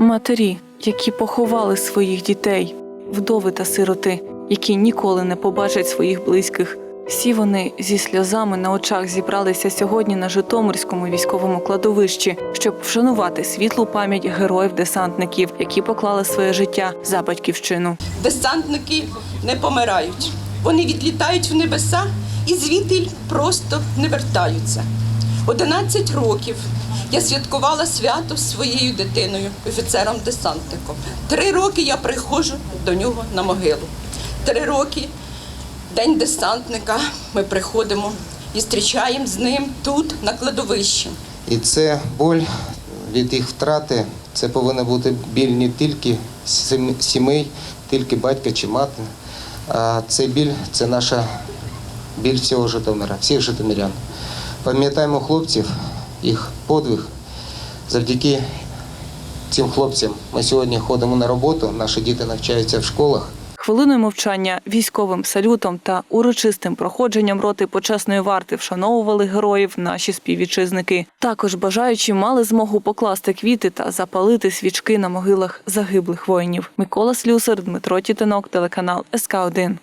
Матері, які поховали своїх дітей, вдови та сироти, які ніколи не побачать своїх близьких. Всі вони зі сльозами на очах зібралися сьогодні на Житомирському військовому кладовищі, щоб вшанувати світлу пам'ять героїв-десантників, які поклали своє життя за батьківщину. Десантники не помирають. Вони відлітають в небеса і звідти просто не вертаються. 11 років я святкувала свято з своєю дитиною, офіцером-десантником. Три роки я приходжу до нього на могилу. Три роки День десантника. Ми приходимо і зустрічаємо з ним тут, на кладовищі. І це боль від їх втрати. Це повинна бути біль не тільки сімей, тільки батька чи мати. А цей біль це наша біль всього Житомира, всіх житомирян. Пам'ятаємо хлопців, їх подвиг. Завдяки цим хлопцям ми сьогодні ходимо на роботу, наші діти навчаються в школах. Хвилиною мовчання, військовим салютом та урочистим проходженням роти почесної варти вшановували героїв наші співвітчизники. Також бажаючі мали змогу покласти квіти та запалити свічки на могилах загиблих воїнів. Микола Слюсар, Дмитро Тітинок, телеканал СК 1